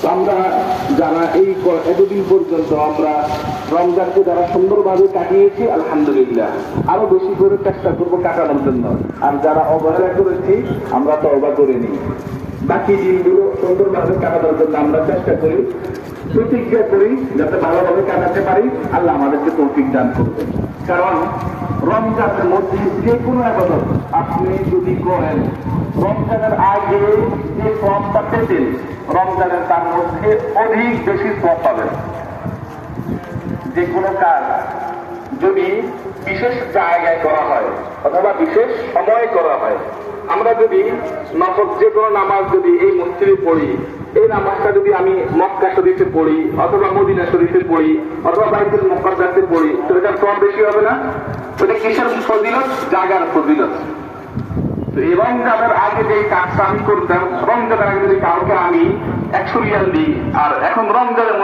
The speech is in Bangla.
তো আমরা যারা এই এতদিন পর্যন্ত আমরা রমজানকে যারা সুন্দরভাবে কাটিয়েছি, আলহামদুলিল্লাহ। আরও বেশি করে চেষ্টা করব কাটানোর জন্য। আর যারা অবহেলা করেছি, আমরা তো অবাক করে নিই। বাকি দিনগুলো সুন্দরভাবে কাটানোর জন্য আমরা চেষ্টা করি, প্রতিজ্ঞা করি, যাতে ভালোভাবে কাটাতে পারি। আল্লাহ আমাদেরকে তৌফিক দান করবে কারণ রমজানের মধ্যে যে কোনো আপনি করেন রমজানের আগে যে ফর্মটা পেতেন রমজানের তার মধ্যে অধিক বেশি সব পাবেন যে কোনো কাজ যদি বিশেষ জায়গায় করা হয় অথবা বিশেষ সময়ে করা হয়, আমরা যদি নফল যে কোনো নামাজ যদি এই মসজিদে পড়ি, এই নামাজটা যদি আমি মক্কা শরীফে পড়ি অথবা মদিনা শরীফে পড়ি অথবা বাইতুল মুকাদ্দাসে পড়ি, তো এটার সব বেশি হবে না? ওটা কিসের ফজিলত? জাগার ফজিলত। তো তাদের আগে যে কাজটা আমি করতাম, রমজানের আগে যদি কাউকে আমি একশো রিয়াল দিই, আর এখন রমজানের